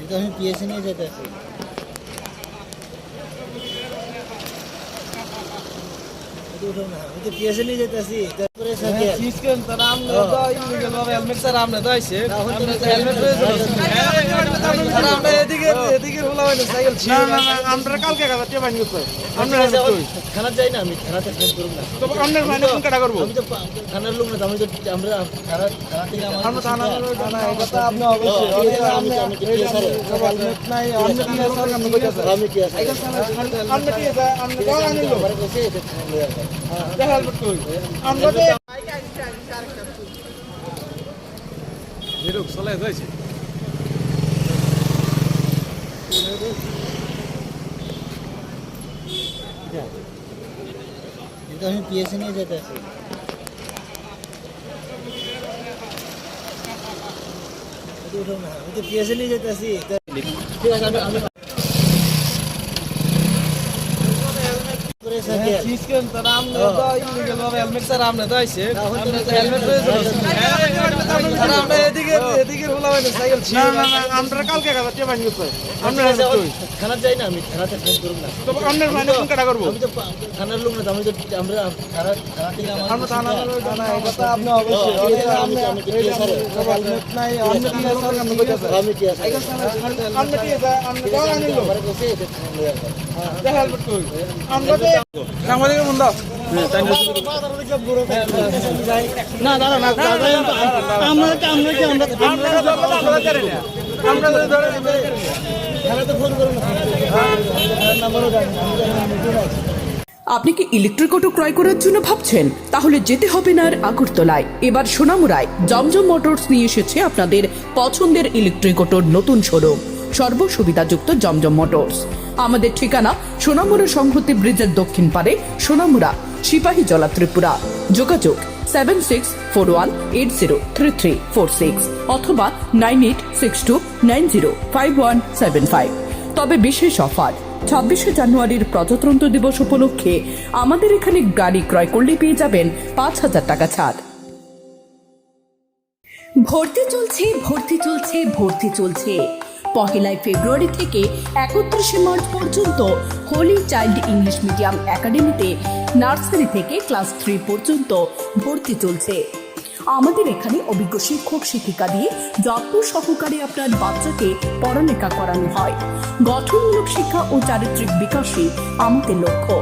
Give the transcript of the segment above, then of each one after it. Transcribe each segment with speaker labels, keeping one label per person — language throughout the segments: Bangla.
Speaker 1: এটা আমি পিএসসি নিয়ে যেতে
Speaker 2: হেলমেট এদিকে হলা হয় না সাইকেল
Speaker 3: না না না আমরা কালকে কাজ কে বানি করতে আমরা
Speaker 1: আচ্ছা, থানা যাই না আমি থানাতে ফোন করুন না
Speaker 3: তো আমরা মানে কোন কাটা করব
Speaker 1: আমি তো থানার লোক না তো আমি তো আমরা থানা থেকে আমার
Speaker 3: আমরা থানা
Speaker 2: না এটা তো আপনি অবশ্যই
Speaker 1: হ্যাঁ, আমি
Speaker 2: আপনি
Speaker 1: আমি কি?
Speaker 2: হেলমেট নাই আপনি কি স্যার আপনি
Speaker 1: আমি কি আছে
Speaker 3: আমরা কি আছে আমরা গাও আনিলো
Speaker 1: আমার কাছে এটা থানা লয়ে আসে।
Speaker 3: দেখা হেলমেট কই আমরা তো
Speaker 2: এরকম চলে যাইছে
Speaker 1: এটা আমি পিএসসি নিয়ে যেতে আমি তো পিএসসি নিয়ে যেতেছি ঠিক আছে আমি
Speaker 2: হেলমেট না
Speaker 3: না না আমরা কালকে কাজ কে বানি করতে আমরা
Speaker 1: থানা যাই না আমি থানাতে ফোন না
Speaker 3: মানে কোন কাটা করব
Speaker 1: আমি তো পা- লোক না আমি তো আমরা থানা থানা থেকে আমার
Speaker 3: আমরা থানা
Speaker 2: না এটা তো আপনি অবশ্যই ওই
Speaker 1: আমি কি PSR
Speaker 2: হেলমেট নাই আপনি কি স্যার আপনি কইতাছেন
Speaker 1: আমি কি আছে
Speaker 3: আমরা কি আছে আমরা গাও আনিলো
Speaker 1: আমার কাছে এটা থানা লয়ে আসে।
Speaker 3: দেখা হেলমেট কই আমরা তো সাংবাদিক বন্ধু
Speaker 1: না দাদা না দাদা আমরা আমরা কি আমরা
Speaker 3: আমরা ধরে না আমরা ধরে
Speaker 1: ফোন না
Speaker 4: আপনি কি ইলেকট্রিক অটো ক্রয় করার জন্য ভাবছেন? তাহলে যেতে হবে না আর আগরতলায়। এবার সোনামুড়ায় জমজম মোটরস নিয়ে এসেছে আপনাদের পছন্দের ইলেকট্রিক অটোর নতুন শোরুম সর্বসুবিধাযুক্ত জমজম মোটরস। আমাদের ঠিকানা সোনামুড়া সংহতি ব্রিজের দক্ষিণ পারে, সোনামুড়া, সিপাহী জলা ত্রিপুরা। যোগাযোগ seven six four one eight zero three three four six অথবা nine eight six two nine zero five one seven five তবে বিশেষ অফার, ছাব্বিশে জানুয়ারির প্রজাতন্ত্র দিবস উপলক্ষে আমাদের এখানে গাড়ি ক্রয় করলে পেয়ে যাবেন পাঁচ হাজার টাকা ছাড়। ভর্তি চলছে ভর্তি চলছে ভর্তি চলছে। পহেলাই ফেব্রুয়ারি থেকে একত্রিশে মার্চ পর্যন্ত হোলি চাইল্ড ইংলিশ মিডিয়াম একাডেমিতে নার্সারি থেকে ক্লাস থ্রি পর্যন্ত ভর্তি চলছে। আমাদের এখানে অভিজ্ঞ শিক্ষক, শিক্ষিকা দিয়ে যত্ন সহকারে আপনার বাচ্চাকে পড়ালেখা করানো হয়। গঠনমূলক শিক্ষা ও চারিত্রিক বিকাশই আমাদের লক্ষ্য।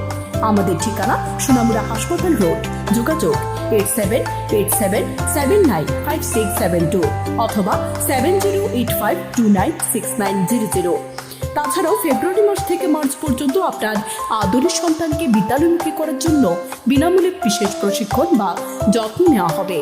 Speaker 4: আমাদের ঠিকানা সোনামুড়া হাসপাতাল রোড। যোগাযোগ eight seven eight seven seven nine five six seven two অথবা seven zero eight five two nine six nine zero zero তাছাড়াও ফেব্রুয়ারি মাস থেকে মার্চ পর্যন্ত আপনার আদরের সন্তানকে বিদ্যালয়মুখী করার জন্য বিনামূল্যে বিশেষ প্রশিক্ষণ বা যত্ন নেওয়া হবে